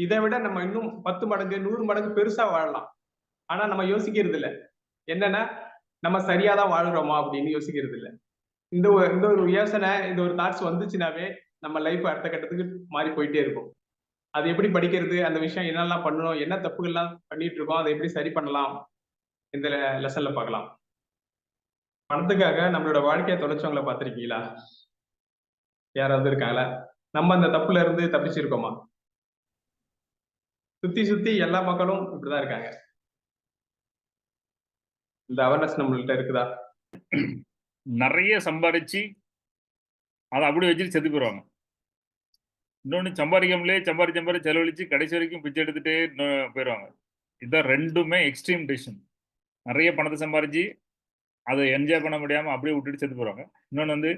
இதை விட நம்ம இன்னும் பத்து மடங்கு நூறு மடங்கு பெருசா வாழலாம். ஆனா நம்ம யோசிக்கிறது இல்ல என்னன்னா நம்ம சரியா தான் வாழ்கிறோமா அப்படின்னு யோசிக்கிறது இல்ல இந்த ஒரு- இந்த ஒரு யோசனை இந்த ஒரு தாட்ஸ் வந்துச்சுனாவே நம்ம லைஃப் அடுத்த கட்டத்துக்கு மாறி போயிட்டே இருக்கும். அது எப்படி படிக்கிறது அந்த விஷயம் என்னெல்லாம் பண்ணணும் என்ன தப்புகள்லாம் பண்ணிட்டு இருக்கோம் அதை எப்படி சரி பண்ணலாம் இந்த லெசன்ல பார்க்கலாம். பணத்துக்காக நம்மளோட வாழ்க்கையை தொலைச்சவங்கள பார்த்திருக்கீங்களா? யாராவது இருக்காங்களா? நம்ம அந்த தப்புல இருந்து தப்பிச்சிருக்கோமா? சுத்தி சுத்தி எல்லா மக்களும் இப்படிதான் இருக்காங்க. இந்த அவேர்னஸ் நம்மள்கிட்ட இருக்குதா? நிறைய சம்பாதிச்சு அதை அப்படி வச்சுட்டு செத்து போயிடுவாங்க. இன்னொன்று சம்பாதிக்காமலே சம்பாரி சம்பாரி செலவழிச்சு கடைசி வரைக்கும் பிச்சை எடுத்துகிட்டே இன்னும் போயிடுவாங்க. இதுதான் ரெண்டுமே எக்ஸ்ட்ரீம் டிசிஷன் நிறைய பணத்தை சம்பாரிச்சு அதை என்ஜாய் பண்ண முடியாம அப்படியே விட்டுட்டு செத்து போகிறாங்க இன்னொன்று வந்து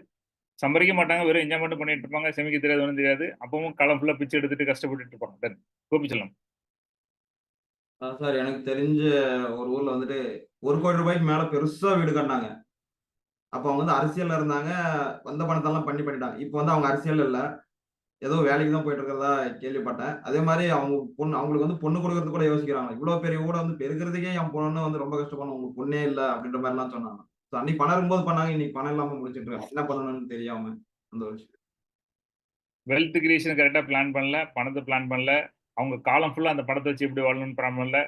சம்பாதிக்க மாட்டாங்க வெறும் என்ஜாய்மெண்ட் பண்ணிட்டு இருப்பாங்க. செமிக்க தெரியாது ஒன்றும் தெரியாது. அப்பவும் களம் ஃபுல்லாக பிச்சை எடுத்துட்டு கஷ்டப்பட்டுட்டு இருப்பாங்க. தென் கோபி சார் எனக்கு தெரிஞ்ச ஒரு ஊர்ல வந்துட்டு ஒரு கோடி ரூபாய்க்கு மேல பெருசா வீடு கட்டினாங்க. அப்ப அவங்க வந்து அரசியல்ல இருந்தாங்க. வந்த பணத்தெல்லாம் பண்ணி பண்ணிட்டாங்க. இப்போ வந்து அவங்க அரசியல் இல்ல. ஏதோ வேலைக்கு தான் போயிட்டு இருக்கிறதா கேள்விப்பட்டேன். அதே மாதிரி அவங்க பொண்ணு அவங்களுக்கு வந்து பொண்ணு கொடுக்கறது கூட யோசிக்கிறாங்க. இவ்வளவு பெரிய ஊட வந்து பெருக்கிறதுக்கே என் பொண்ணு வந்து ரொம்ப கஷ்டப்படணும் உங்களுக்கு பொண்ணே இல்ல அப்படின்ற மாதிரி எல்லாம் சொன்னாங்க. ஸோ அன்னைக்கு பணம் இருக்கும்போது பண்ணாங்க. இன்னைக்கு பணம் இல்லாம முடிச்சுட்டு என்ன பண்ணணும்னு தெரியாம அந்த ஒரு விஷயம். வெல்த் கிரியேஷன் கரெக்டாக பிளான் பண்ணல. பணத்தை பிளான் பண்ணல. அவங்க காலம் ஃபுல்லாக அந்த படத்தை வச்சு எப்படி வாழணும்னு ப்ராப்ளம் இல்லை.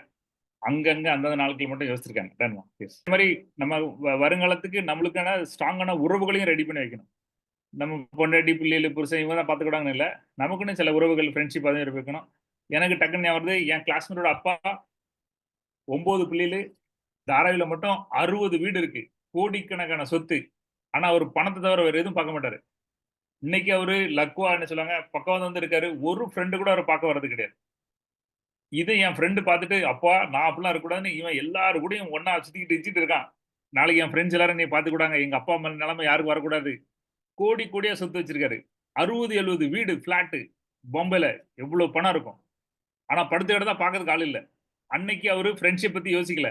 அங்கங்க அந்தந்த நாட்கள் மட்டும் யோசிச்சிருக்காங்க. இந்த மாதிரி நம்ம வ- வருங்காலத்துக்கு நம்மளுக்கான ஸ்ட்ராங்கான உறவுகளையும் ரெடி பண்ணி வைக்கணும். நம்ம பொண்டாட்டி பிள்ளைகள் புருஷன் இவங்க தான் பார்த்துக்கூடாங்கன்னு இல்லை. நமக்குன்னு சில உறவுகள் ஃப்ரெண்ட்ஷிப் அதையும் வைக்கணும். எனக்கு டக்குன்னு ஞாபகம் வருது என் கிளாஸ்மேட்டோட அப்பா ஒம்பது பிள்ளைகள் தாராவியில் மட்டும் அறுபது வீடு இருக்கு. கோடிக்கணக்கான சொத்து. ஆனால் அவர் பணத்தை தவிர வேற எதுவும் பார்க்க மாட்டாரு. இன்னைக்கு அவரு லக்குவா என்ன சொல்லுவாங்க பக்கம் வந்து இருக்காரு ஒரு ஃப்ரெண்டு கூட அவரை பார்க்க வர்றது கிடையாது. இது என் ஃப்ரெண்டு பார்த்துட்டு அப்பா நான் அப்படிலாம் இருக்கக்கூடாதுன்னு இவன் எல்லாரு கூடயும் ஒன்னா சுத்திக்கிட்டு வச்சுட்டு இருக்கான். நாளைக்கு என் ஃப்ரெண்ட்ஸ் எல்லாரும் நீ பார்த்துக்கூடாங்க எங்க அப்பா அம்மா நிலைமை யாருக்கும் வரக்கூடாது? கோடி கோடியா சொத்து வச்சிருக்காரு. அறுபது எழுபது வீடு ஃபிளாட்டு பாம்பேல எவ்வளவு பணம் இருக்கும். ஆனா படுத்த இடத்த பார்க்கறதுக்கு ஆள் இல்லை. அன்னைக்கு அவரு ஃப்ரெண்ட்ஷிப் பத்தி யோசிக்கல.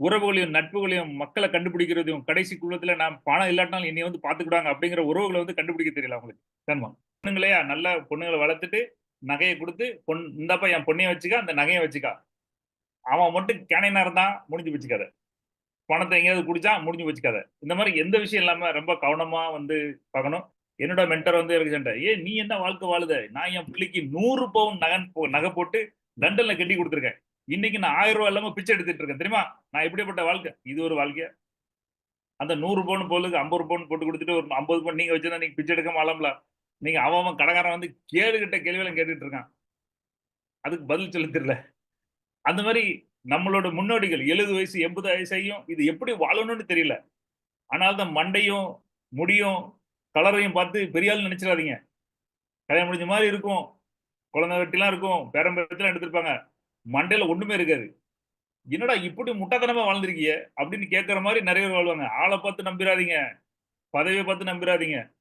உறவுகளையும் நட்புகளையும் மக்களை கண்டுபிடிக்கிறதையும் கடைசி குள்ளத்துல நான் பணம் இல்லாட்டினாலும் என்னை வந்து பாத்துக்கிடுவாங்க அப்படிங்கிற உறவுகளை வந்து கண்டுபிடிக்க தெரியல அவங்களுக்கு. தன்மா பொண்ணுங்களையா? நல்லா பொண்ணுங்களை வளர்த்துட்டு நகையை கொடுத்து பொன் இந்தப்பா என் பொண்ணைய வச்சுக்க அந்த நகையை வச்சுக்கா. அவன் மட்டும் கேனைனா இருந்தான் முடிஞ்சு வச்சுக்காத பணத்தை எங்கேயாவது குடிச்சா முடிஞ்சு வச்சுக்காத இந்த மாதிரி எந்த விஷயம் இல்லாம ரொம்ப கவனமா வந்து பார்க்கணும். என்னோட மென்டர் வந்து எனக்கு சண்டை ஏ நீ என்ன வாழ்க்கை வாழுத? நான் என் பிள்ளைக்கு நூறு பவுன் நகன் போ- நகை போட்டு லண்டன்ல கட்டி கொடுத்துருக்கேன். இன்னைக்கு நான் ஆயிரம் ரூபாய் இல்லாம பிச்சை எடுத்துட்டு இருக்கேன். தெரியுமா? நான் எப்படிப்பட்ட வாழ்க்கை? இது ஒரு வாழ்க்கையா? அந்த நூறு பவுன் போலுக்கு ஐம்பது பவுன் போட்டு கொடுத்துட்டு ஒரு ஐம்பது பவுன் நீங்க வச்சிருந்தா நீங்க பிச்சை எடுக்க மாலாம்ல நீங்க அவன் அவன் கடைக்காரன் வந்து கேடுகிட்ட கேள்வியெல்லாம் கேட்டுட்டு இருக்கான். அதுக்கு பதில் சொல்ல தெரியல. அந்த மாதிரி நம்மளோட முன்னோடிகள் எழுபது வயசு எண்பது வயசையும் இது எப்படி வாழணும்னு தெரியல. ஆனால் தான் மண்டையும் முடியும் கலரையும் பார்த்து பெரிய ஆள் நினைச்சிடாதீங்க. கல்யாணம் முடிஞ்ச மாதிரி இருக்கும். குழந்தை வெட்டிலாம் இருக்கும். பேரம்பேரத்திலாம் எடுத்திருப்பாங்க. மண்டையில ஒண்ணுமே இருக்காது. என்னடா இப்படி முட்டாத்தனமா வாழ்ந்திருக்கிய? அப்படின்னு கேட்கற மாதிரி நிறைய பேர் வாழ்வாங்க. ஆளை பார்த்து நம்பிடாதீங்க பதவியை பார்த்து நம்பிடாதீங்க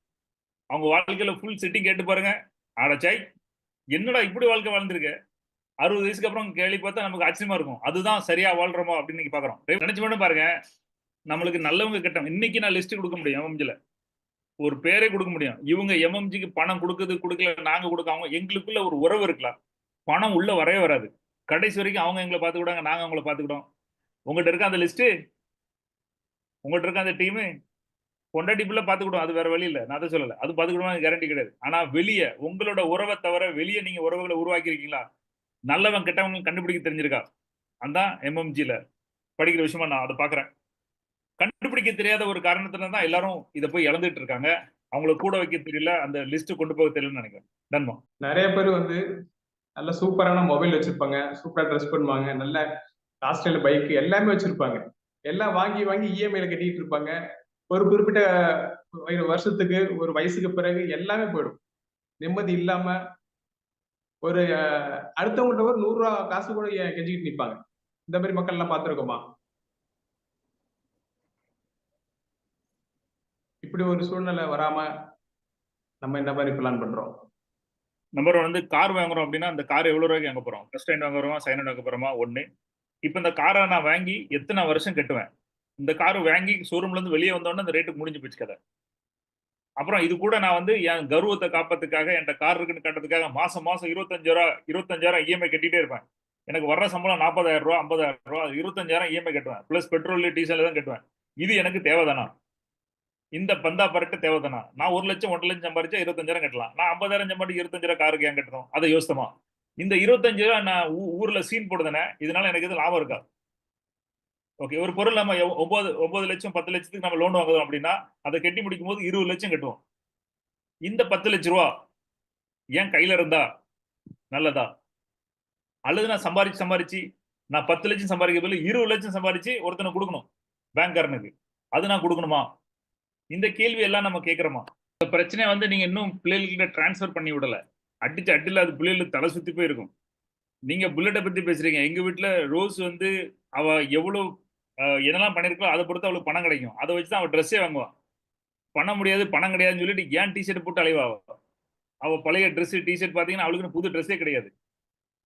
அவங்க வாழ்க்கையில ஃபுல் செட்டிங் கேட்டு பாருங்க. ஆடச்சாய் என்னடா இப்படி வாழ்க்கை வாழ்ந்திருக்க? அறுபது வயசுக்கு அப்புறம் கேள்வி பார்த்தா நமக்கு ஆச்சரியமா இருக்கும். அதுதான் சரியா வாழ்றோமோ அப்படின்னு இன்னைக்கு பாக்குறோம். நினைச்சு மட்டும் பாருங்க. நம்மளுக்கு நல்லவங்க கெட்டவங்க. இன்னைக்கு நான் லிஸ்ட் கொடுக்க முடியும் எம்எம்ஜில ஒரு பேரே கொடுக்க முடியும். இவங்க எம்எம்ஜிக்கு பணம் கொடுக்குறது கொடுக்கல நாங்க கொடுக்காம எங்களுக்குள்ள ஒரு உறவு இருக்கலாம். பணம் உள்ள வரவே வராது. கடைசி வரைக்கும் அவங்க எங்களை பார்த்துக்கிட்டாங்க நாங்க அவங்கள பார்த்துக்கிட்டோம் உங்கள்கிட்ட இருக்க அந்த லிஸ்ட்டு உங்கள்கிட்ட இருக்க அந்த டீமு பொண்டாட்டி பிள்ளை பார்த்துக்கிட்டோம் அது வேற வழி இல்லை. நான் அதை சொல்லலை. அது பார்த்துக்கிட்டோம் கேரண்டி கிடையாது. ஆனா வெளியே உங்களோட உறவை தவிர வெளியே நீங்க உறவுகளை உருவாக்கியிருக்கீங்களா? நல்லவன் கெட்டவங்க கண்டுபிடிக்க தெரிஞ்சிருக்கா? அதான் எம்எம்ஜில படிக்கிற விஷயமா நான் அதை பார்க்குறேன். கண்டுபிடிக்க தெரியாத ஒரு காரணத்துல தான் எல்லாரும் இதை போய் இழந்துட்டு இருக்காங்க. அவங்கள கூட வைக்க தெரியல. அந்த லிஸ்ட் கொண்டு போக தெரியலன்னு நினைக்கிறேன். நன்மா நிறைய பேர் வந்து நல்ல சூப்பரான மொபைல் வச்சிருப்பாங்க. சூப்பரா ட்ரெஸ் பண்ணுவாங்க. நல்ல ஹாஸ்டல் பைக் எல்லாமே வச்சிருப்பாங்க. எல்லாம் வாங்கி வாங்கி இஎம்ஐல கட்டிட்டு இருப்பாங்க. ஒரு குறிப்பிட்ட வருஷத்துக்கு ஒரு வயசுக்கு பிறகு எல்லாமே போயிடும். நிம்மதி இல்லாம ஒரு அடுத்தவங்கள்ட அடுத்தவங்கள்ட்ட ஒரு நூறு ரூபா காசு கூட கெஞ்சிக்கிட்டு நிப்பாங்க. இந்த மாதிரி மக்கள் எல்லாம் பார்த்துருக்கோமா? இப்படி ஒரு சூழ்நிலை வராம நம்ம என்ன மாதிரி பிளான் பண்றோம்? நம்பர் ஒன் வந்து கார் வாங்குறோம் அப்படின்னா அந்த கார் எவ்வளவு ரூபாய்க்கு வாங்க போறோம்? ஃபர்ஸ்ட் ஹேண்ட் வாங்குறோமா செகண்ட் ஹேண்ட் வாங்க போறோமா? ஒண்ணு. இப்போ இந்த காரை நான் வாங்கி எத்தனை வருஷம் கட்டுவேன்? இந்த கார் வாங்கி ஷோரூம்ல இருந்து வெளியே வந்தோடனே அந்த ரேட்டுக்கு முடிஞ்சு போச்சு கதை. அப்புறம் இது கூட நான் வந்து என் கர்வத்தை காப்பதுக்காக என்கிட்ட கார் இருக்குன்னு கட்டுறதுக்காக மாசம் மாசம் இருபத்தஞ்சாயிரம் இருபத்தஞ்சாயிரம் இஎம்ஐ கட்டிட்டே இருப்பேன். எனக்கு வர்ற சம்பளம் நாற்பதாயிரம் ரூபா ஐம்பதாயிரம் ரூபா இருபத்தஞ்சாயிரம் இஎம்ஐ கட்டுவேன். பிளஸ் பெட்ரோல் டீசல் தான் கட்டுவேன். இது எனக்கு தேவைதானா? இந்த பந்தா பரட்டு தேவைதானா? நான் ஒரு லட்சம் ஒன்றரை லட்சம் சம்பாரிச்சா இருபத்தஞ்சாயிரம் கட்டலாம். நான் ஐம்பதாயிரம் சம்பாதி இருபத்தஞ்சாயிரம் காருக்கு ஏன் கட்டணும்? அதை யோசித்தமா? இந்த இருபத்தஞ்சாயிரம் நான் ஊ- ஊர்ல சீன் போடுதானே இதனால எனக்கு எதுவும் லாபம் இருக்காது ஓகே ஒரு பொருள் நம்ம ஒன்பது ஒன்பது லட்சம் பத்து லட்சத்துக்கு நம்ம லோன் வாங்குறோம் அப்படின்னா அதை கட்டி முடிக்கும் போது இருபது லட்சம் கட்டுவோம். இந்த பத்து லட்ச ரூபா ஏன் கையில இருந்தா நல்லதா? அல்லது நான் சம்பாரிச்சு சம்பாரிச்சு நான் பத்து லட்சம் சம்பாதிக்க பதில் இருபது லட்சம் சம்பாரிச்சு ஒருத்தனை கொடுக்கணும். பேங்க்காரனுக்கு அது நான் கொடுக்கணுமா? இந்த கேள்வி எல்லாம் நம்ம கேட்கிறோமா இந்த பிரச்சனை வந்து நீங்க இன்னும் பிள்ளைகள்கிட்ட டிரான்ஸ்ஃபர் பண்ணி விடல. அடிச்சு அடில அது பிள்ளைகளுக்கு தலை சுத்தி போயிருக்கும். நீங்க புல்லட்டை பத்தி பேசுறீங்க. எங்க வீட்டுல ரோஸ் வந்து அவ எவ்வளவு என்னெல்லாம் பண்ணிருக்கோ அதை பொறுத்து அவளுக்கு பணம் கிடைக்கும். அதை வச்சு தான் அவள் ட்ரெஸ்ஸே வாங்குவான் பண்ண முடியாது பணம் கிடையாதுன்னு சொல்லிட்டு ஏன் டிஷர்ட் போட்டு அலைவா அவ? பழைய ட்ரெஸ் டிஷர்ட் பார்த்தீங்கன்னா அவளுக்குன்னு புது ட்ரெஸ்ஸே கிடையாது.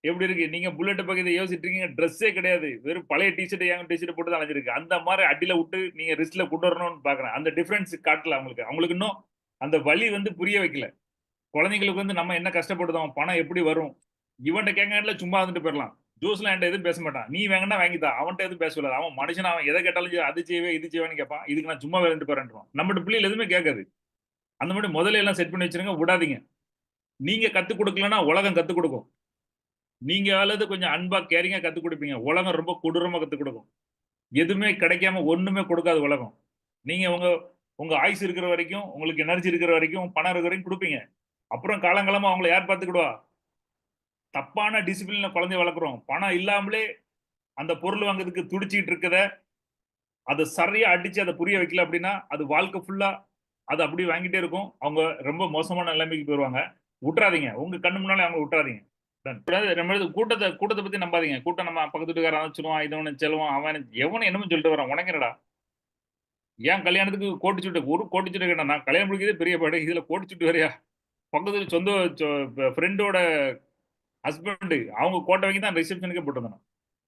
எப்படி இருக்கு? நீங்க புல்லட் பக்கத்தை யோசிச்சுட்டு இருக்கீங்க. ட்ரெஸ்ஸே கிடையாது. வெறும் பழைய டிஷர்ட் ஏன் டிஷர்ட் போட்டு தான் அலைஞ்சிருக்கு அந்த மாதிரி அடியில விட்டு நீங்க ரிஸ்ட்ல கொண்டு வரணும்னு பாக்குறேன். அந்த டிஃபரன்ஸ் காட்டல அவங்களுக்கு. அவங்களுக்கு இன்னும் அந்த வழி வந்து புரிய வைக்கல. குழந்தைங்களுக்கு வந்து நம்ம என்ன கஷ்டப்படுதோம் பணம் எப்படி வரும்? இவன்கிட்ட கேங்கல சும்மா வந்துட்டு போயிடலாம். ஜூஸ்ல என்கிட்ட எதுவும் பேச மாட்டான். நீ வேங்கன்னா வாங்கித்தா. அவன்கிட்ட எதுவும் பேச கூடாது அவன் மனுஷன் அவன் எதை கேட்டாலும் சரி, அது செய்வே இது செய்வேன்னு கேட்பான். இதுக்கு நான் சும்மா விளையாண்டு போறேன்றான் நம்மகிட்ட பிள்ளைகள் எதுவுமே கேட்காது. அந்த மாதிரி முதல்ல எல்லாம் செட் பண்ணி வச்சிருங்க. விடாதீங்க. நீங்க கத்துக் கொடுக்கலன்னா உலகம் கத்துக் கொடுக்கும். நீங்க அல்லது கொஞ்சம் அன்பா கேரிங்கா கத்துக் கொடுப்பீங்க. உலகம் ரொம்ப கொடூரமா கத்துக் கொடுக்கும். எதுவுமே கிடைக்காம ஒண்ணுமே கொடுக்காது உலகம். நீங்க உங்க உங்க ஆயுசு இருக்கிற வரைக்கும் உங்களுக்கு எனர்ஜி இருக்கிற வரைக்கும் பணம் இருக்கிற வரைக்கும் கொடுப்பீங்க. அப்புறம் காலங்காலமா அவங்கள யார் பார்த்துக்கிடுவா? தப்பான டிசிப்ளின்ல குழந்தைய வளர்க்குறோம். பணம் இல்லாமலே அந்த பொருள் வாங்குறதுக்கு துடிச்சிக்கிட்டு இருக்கத அதை சரியா அடிச்சு அதை புரிய வைக்கல அப்படின்னா அது வாழ்க்கை ஃபுல்லா அது அப்படி வாங்கிட்டே இருக்கும். அவங்க ரொம்ப மோசமான நிலைமைக்கு போயிருவாங்க. விட்டுறாதீங்க. உங்க கண்ணு முன்னாலே அவங்க விட்டுறாதீங்க. நம்மளது கூட்டத்தை கூட்டத்தை பத்தி நம்பாதீங்க. கூட்டம் நம்ம பக்கத்து வீட்டுக்காரன் சொல்லுவான் இதவனு செல்வான் அவன் எவனும் என்னமோ சொல்லிட்டு வரான். உனக்கு ஏன் கல்யாணத்துக்கு கோட்டி சுட்டு ஒரு கோட்டி சுட்டு கேட்டா நான் கல்யாணம் முடிக்கிறதே பெரிய பாடு. இதுல கோட்டி சுட்டு வரையா? பக்கத்துல சொந்த ஃப்ரெண்டோட ஹஸ்பண்ட் அவங்க கோட்டை வாங்கி தான் ரிசப்ஷனுக்கே போட்டிருந்தாங்க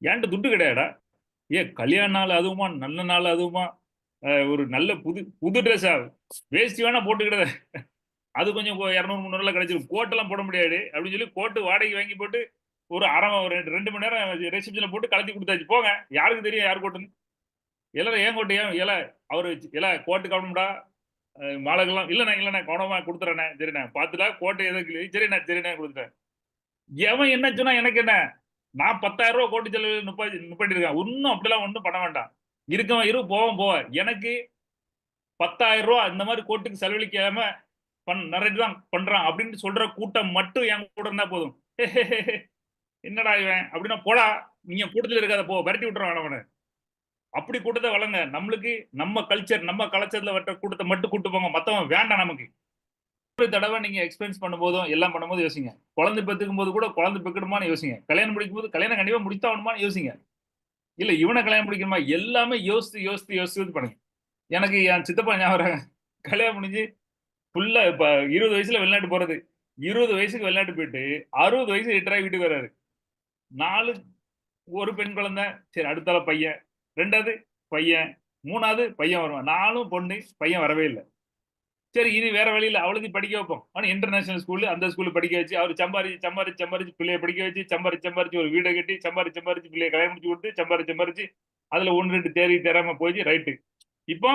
ஏன்ட்டு துட்டு கிடையாடா ஏ கல்யாண நாள் அதுவுமா நல்ல நாள் அதுவுமா ஒரு நல்ல புது புது ட்ரெஸ்ஸா வேஷ்டி வேணா போட்டுக்கிட்டத அது கொஞ்சம் இரநூறு முந்நூறுல கிடைச்சிரும். கோட்டெல்லாம் போட முடியாது. அப்படின்னு சொல்லி கோட்டு வாடகை வாங்கி போட்டு ஒரு அரை ஒரு ரெண்டு ரெண்டு மணி நேரம் ரெசிப்ஷனில் போட்டு கலத்தி கொடுத்தாச்சு. போங்க. யாருக்கு தெரியும் யார் கோட்டுன்னு எல்லாரும் ஏன் கோட்டு ஏன் இல்லை அவர் இல்லை கோட்டு கவனம்டா மாலைகள்லாம் இல்லைண்ணா இல்லைண்ணா கவனமாக கொடுத்துறேண்ணே. சரிண்ணே. பார்த்துட்டா கோட்டை எதுக்கு சரிண்ணா சரிண்ணே கொடுத்துட்டேன். எவன் என்ன சொன்னா எனக்கு என்ன? நான் பத்தாயிரம் ரூபா கோட்டு செலவு முப்பது நுப்பிட்டிருக்கேன். இன்னும் அப்படிலாம் ஒன்றும் பண்ண வேண்டாம். இருக்கவன் இரு போவோம் போவேன். எனக்கு பத்தாயிரம் ரூபா இந்த மாதிரி கோட்டுக்கு செலவழிக்காம பண் நிறைய தான் பண்றான் அப்படின்னு சொல்ற கூட்டம் மட்டும் என் கூட இருந்தா போதும். என்னடா இவன்? அப்படின்னா போடா. நீங்க கூட்டத்தில் இருக்காத போ. விரட்டி விட்டுறான் அவனை அப்படி கூட்டத்தை வளங்க. நம்மளுக்கு நம்ம கல்ச்சர் நம்ம கலச்சரத்தில் வர கூட்டத்தை மட்டும் கூட்டு போங்க. மத்தவன் வேண்டாம் நமக்கு. ஒரு தடவை நீங்க எக்ஸ்பீரியன்ஸ் பண்ணும்போதும் எல்லாம் பண்ணும்போது யோசிங்க. குழந்தை பெற்றுக்கும் போது கூட குழந்தை பெக்கணுமான்னு யோசிங்க. கல்யாணம் முடிக்கும் போது கல்யாணம் கண்டிப்பா முடித்தாகணுமான்னு யோசிங்க. இல்ல இவனை கல்யாணம் முடிக்கணுமா? எல்லாமே யோசித்து யோசித்து யோசித்து பண்ணுங்க. எனக்கு என் சித்தப்பா ஞாபகம் கல்யாணம் முடிஞ்சு ஃபுல்லா இப்ப இருபது வயசுல வெளிநாட்டு போறது. இருபது வயசுக்கு வெளிநாட்டு போயிட்டு அறுபது வயசு லிட்டராக வீட்டுக்கு வர்றாரு. நாலு ஒரு பெண் குழந்தை சரி அடுத்தால பையன். ரெண்டாவது பையன். மூணாவது பையன் வருவான். நாலும் பொண்ணு பையன் வரவே இல்லை. சரி இனி வேற வழியில அவளுக்கு படிக்க வைப்போம். ஆனால் இன்டர்நேஷனல் ஸ்கூலு அந்த ஸ்கூல்ல படிக்க வச்சு அவர் சம்பாரிச்சு சம்பாரிச்சு சம்பாரிச்சு பிள்ளைய படிக்க வச்சு சம்பாரிச்சு சம்பாரிச்சு ஒரு வீடை கட்டி சம்பாரிச்சு சம்பாரிச்சு பிள்ளைய கல்யாணம் முடிச்சு கொடுத்து சம்பாரிச்சு சம்பாரிச்சு அதுல ஒன்று ரெண்டு தேடி தேராம போய் ரைட்டு இப்போ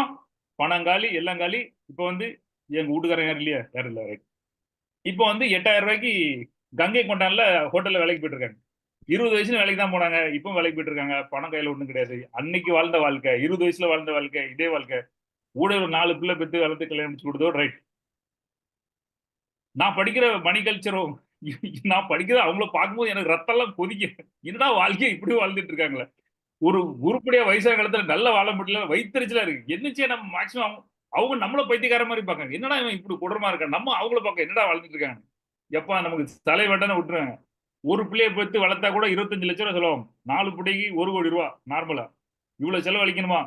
பணம் காலி எல்லாம் காலி. இப்போ வந்து எங்க வீட்டுக்காரங்க யாரும் இல்லையா? யாரும் இல்லை ரைட் இப்போ வந்து எட்டாயிரம் ரூபாய்க்கு கங்கை கொண்டான்ல ஹோட்டல்ல வேலைக்கு போயிட்டு இருக்காங்க இருபது வயசுல வேலைக்கு தான் போனாங்க இப்போ வேலைக்கு போயிட்டு இருக்காங்க பணம் கையில ஒண்ணும் கிடையாது. அன்னைக்கு வாழ்ந்த வாழ்க்கை இருபது வயசுல வாழ்ந்த வாழ்க்கை இதே வாழ்க்கை. கூட ஒரு நாலு பிள்ளை பெற்று வளர்த்து கல்யாணம் முடிச்சு கொடுத்தோ ரைட் நான் படிக்கிற மணி கல்ச்சரும் நான் படிக்கிற அவங்கள பார்க்கும்போது எனக்கு ரத்தம் எல்லாம் கொதிக்க என்னடா வாழ்க்கையை இப்படி வாழ்ந்துட்டு இருக்காங்களே. ஒரு உருப்படியா வயசான காலத்துல நல்ல வாழ முடியல வயிற்றுச்சலா இருக்கு. என்னச்சு நம்ம மேக்சிமம் அவங்க நம்மள பைத்தியக்கார மாதிரி பார்க்காங்க என்னடா இவன் இப்படி கொடூரமா இருக்கான்? நம்ம அவங்கள பார்க்க என்னடா வளர்ந்துட்டு இருக்காங்க? எப்பா நமக்கு தலை வெட்டனை விட்டுருவாங்க ஒரு பிள்ளைய பெற்று வளர்த்தா கூட இருபத்தஞ்சு லட்ச ரூபா செலவாகும். நாலு பிள்ளைக்கு ஒரு கோடி ரூபா நார்மலா இவ்வளவு செலவழிக்கணுமா?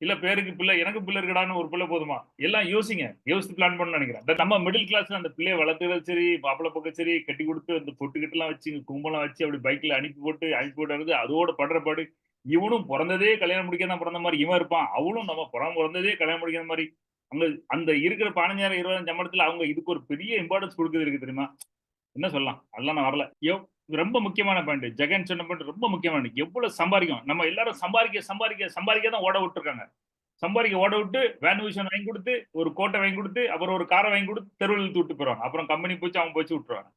இல்ல பேருக்கு பிள்ளை எனக்கு பிள்ளை இருக்கடான்னு ஒரு பிள்ளை போதுமா? எல்லாம் யோசிங்க. யோசித்து பிளான் பண்ண நினைக்கிறேன். இந்த நம்ம மிடில் கிளாஸ்ல அந்த பிள்ளைய வளர்த்துறது சரி மாப்பிள்ளை பக்கம் சரி கட்டி கொடுத்து அந்த பொட்டுக்கிட்டலாம் வச்சு கும்பலாம் வச்சு அப்படி பைக்ல அனுப்பி போட்டு அனுப்பி போட்டு அதோட படுற பாடு இவனும் பிறந்ததே கல்யாணம் முடிக்க தான் பிறந்த மாதிரி இவன் இருப்பான். அவளும் நம்ம பிறந்த பிறந்ததே கல்யாணம் முடிக்கிற மாதிரி. அங்க அந்த இருக்கிற பதினஞ்சாயிரம் இருபதாயிரம் சம்பளத்துல அவங்க இதுக்கு ஒரு பெரிய இம்பார்ட்டன்ஸ் கொடுக்குது இருக்கு தெரியுமா? என்ன சொல்லலாம்? அதெல்லாம் நான் வரல. எவ் இது ரொம்ப முக்கியமான பாயிண்ட் ஜெகன் சொன்ன பாயிண்ட் ரொம்ப முக்கியமான எவ்வளவு சம்பாதிக்கும் நம்ம எல்லாரும் சம்பாதிக்க சம்பாதிக்க சம்பாதிக்க தான் ஓட விட்டுருக்காங்க. சம்பாதிக்க ஓட விட்டு வேனுவேஷன் வாங்கி கொடுத்து ஒரு கோட்டை வாங்கி கொடுத்து அப்புறம் ஒரு காரை வாங்கி கொடுத்து தெருவில் இழுத்து விட்டு போயிடுவாங்க. அப்புறம் கம்பெனி போச்சு அவங்க போச்சு விட்டுருவாங்க.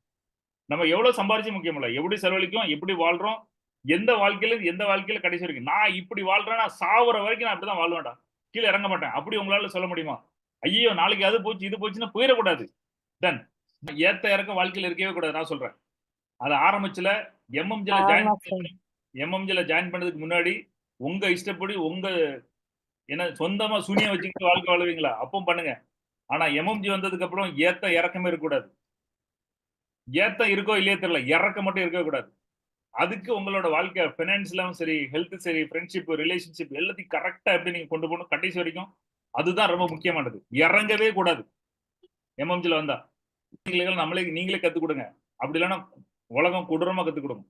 நம்ம எவ்வளவு சம்பாரிச்சு முக்கியம் இல்லை. எப்படி செலவழிக்கும் எப்படி வாழ்றோம்? எந்த வாழ்க்கையில எந்த வாழ்க்கையில கடைசி வரைக்கும்? நான் இப்படி வாழ்றேன் நான் சாவர வரைக்கும் நான் அப்படிதான் வாழ்வேன்டா. கீழே இறங்க மாட்டேன். அப்படி உங்களால சொல்ல முடியுமா? ஐயோ நாளைக்கு அது போச்சு இது போச்சுன்னா போயிடக்கூடாது. தென் ஏத்த இறக்க வாழ்க்கையில இருக்கவே கூடாது நான் சொல்றேன். அது ஆரம்பிச்சுல எம்எம்ஜில ஜாயின் எம்எம்ஜில ஜாயின் பண்ணதுக்கு முன்னாடி உங்க இஷ்டப்படி உங்க என்ன சொந்தமா சூனியம் வச்சுக்கிட்டு வாழ்க்கை வாழுவீங்களா? அப்பவும் பண்ணுங்க. ஆனா எம்எம்ஜி வந்ததுக்கு அப்புறம் ஏத்த இறக்கமே இருக்கக்கூடாது. ஏத்த இருக்கோ இல்லையோ தெரியல இறக்க மட்டும் இருக்கவே கூடாது. அதுக்கு உங்களோட வாழ்க்கை ஃபினான்ஸ்லாம் சரி ஹெல்த் சரி ஃப்ரெண்ட்ஷிப் ரிலேஷன்ஷிப் எல்லாத்தையும் கரெக்டா எப்படி நீங்க கொண்டு போகணும் கடைசி வரைக்கும் அதுதான் ரொம்ப முக்கியமானது. இறங்கவே கூடாது. எம்எம்ஜில வந்தா நீங்களே நம்மளே நீங்களே கத்துக் கொடுங்க. அப்படி இல்லைன்னா உலகம் கொடூரமா கத்துக் கொடுங்க